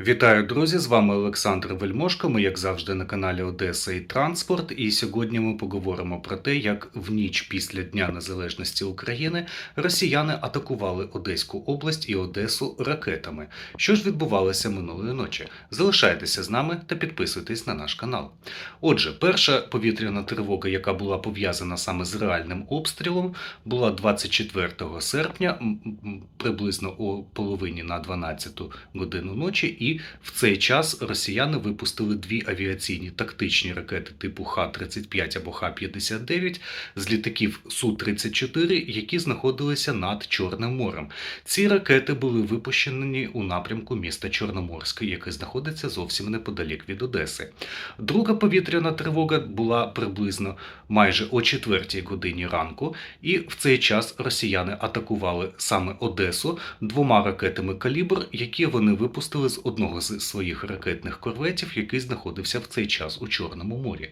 Вітаю, друзі! З вами Олександр Вельмошко. Ми, як завжди, на каналі Одеса і Транспорт. І сьогодні ми поговоримо про те, як в ніч після Дня Незалежності України росіяни атакували Одеську область і Одесу ракетами. Що ж відбувалося минулої ночі? Залишайтеся з нами та підписуйтесь на наш канал. Отже, перша повітряна тривога, яка була пов'язана саме з реальним обстрілом, була 24 серпня, приблизно о половині на 12 годину ночі. І в цей час росіяни випустили дві авіаційні тактичні ракети типу Х-35 або Х-59 з літаків Су-34, які знаходилися над Чорним морем. Ці ракети були випущені у напрямку міста Чорноморське, яке знаходиться зовсім неподалік від Одеси. Друга повітряна тривога була приблизно майже о 4 годині ранку, і в цей час росіяни атакували саме Одесу двома ракетами калібр, які вони випустили з одного з своїх ракетних корветів, який знаходився в цей час у Чорному морі.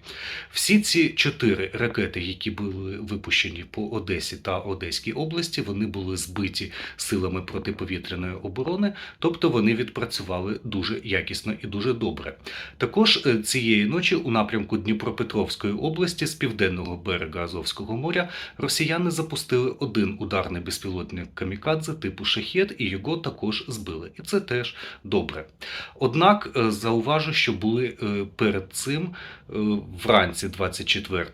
Всі ці чотири ракети, які були випущені по Одесі та Одеській області, вони були збиті силами протиповітряної оборони, тобто вони відпрацювали дуже якісно і дуже добре. Також е, цієї ночі у напрямку Дніпропетровської області з південного берега Азовського моря росіяни запустили один ударний безпілотник камікадзе типу шахет, і його також збили. І це теж добре. Однак е, зауважу, що були е, перед цим е, вранці 24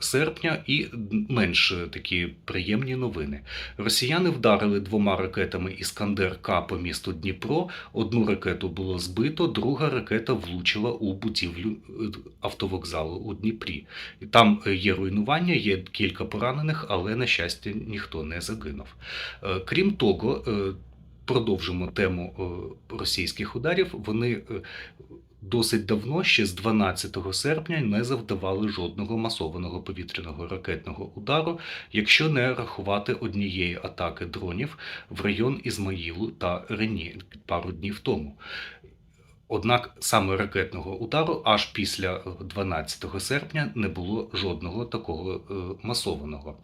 серпня і менш такі приємні новини. Росіяни вдарили двома ракетами Іскандер К по місту Дніпро. Одну ракету було збито, друга ракета влучила у будівлю автовокзалу у Дніпрі. Там є руйнування, є кілька поранених, але на щастя ніхто не загинув. Крім того, продовжимо тему е, російських ударів. Вони е, досить давно, ще з 12 серпня, не завдавали жодного масованого повітряного ракетного удару, якщо не рахувати однієї атаки дронів в район Ізмаїлу та Рені пару днів тому. Однак саме ракетного удару аж після 12 серпня не було жодного такого е, масованого.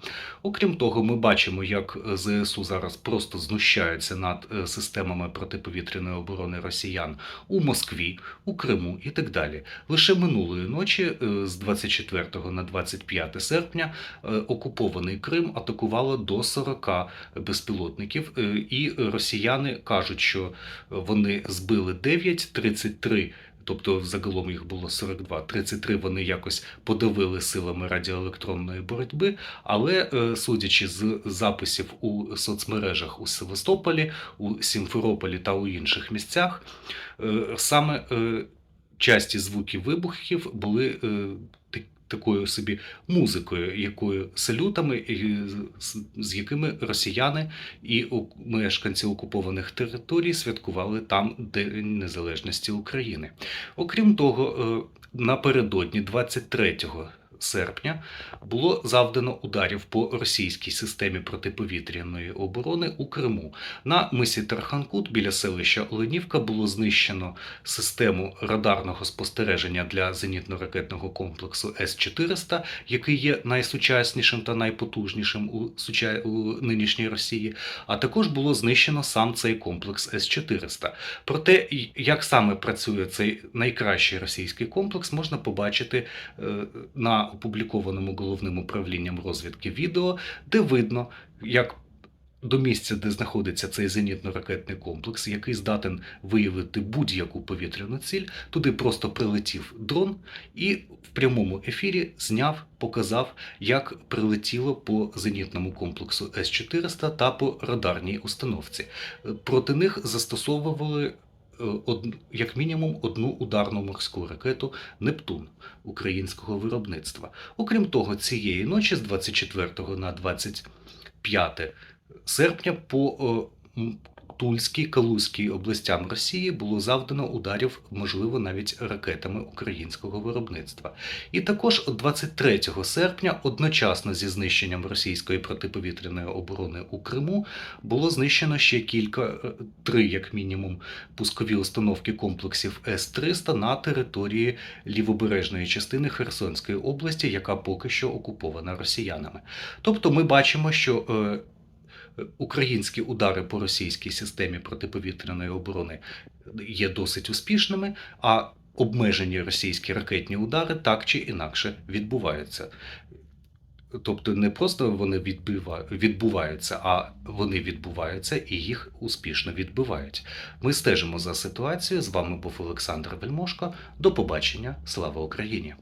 Окрім того, ми бачимо, як ЗСУ зараз просто знущаються над е, системами протиповітряної оборони росіян у Москві, у Криму і так далі. Лише минулої ночі, е, з 24 на 25 серпня, е, окупований Крим атакувало до 40 безпілотників, е, і росіяни кажуть, що вони збили 9, 33 Тобто загалом їх було 42. 33 вони якось подавили силами радіоелектронної боротьби. Але е, судячи з записів у соцмережах у Севастополі, у Сімферополі та у інших місцях, е, саме е, часті звуків вибухів були такою собі музикою, якою салютами, з- якими росіяни і мешканці окупованих територій святкували там День Незалежності України. Окрім того, е, напередодні 23 серпня було завдано ударів по російській системі протиповітряної оборони у Криму. На мисі Тарханкут біля селища Оленівка було знищено систему радарного спостереження для зенітно-ракетного комплексу С-400, який є найсучаснішим та найпотужнішим у, нинішній Росії. А також було знищено сам цей комплекс С-400. Про те, як саме працює цей найкращий російський комплекс, можна побачити е, опублікованому головним управлінням розвідки відео, де видно, як до місця, де знаходиться цей зенітно-ракетний комплекс, який здатен виявити будь-яку повітряну ціль, туди просто прилетів дрон і в прямому ефірі зняв, показав, як прилетіло по зенітному комплексу С-400 та по радарній установці. Проти них застосовували як мінімум одну ударну морську ракету Нептун українського виробництва. Окрім того, цієї ночі з 24 на 25 серпня по е, Тульській, Калузькій областям Росії було завдано ударів, можливо, навіть ракетами українського виробництва. І також 23 серпня, одночасно зі знищенням російської протиповітряної оборони у Криму, було знищено ще кілька, е, три як мінімум, пускові установки комплексів С-300 на території лівобережної частини Херсонської області, яка поки що окупована росіянами. Тобто ми бачимо, що е, українські удари по російській системі протиповітряної оборони є досить успішними, а обмежені російські ракетні удари так чи інакше відбуваються. Тобто не просто вони відбуваються, а вони відбуваються і їх успішно відбивають. Ми стежимо за ситуацією. З вами був Олександр Вельмошко. До побачення. Слава Україні!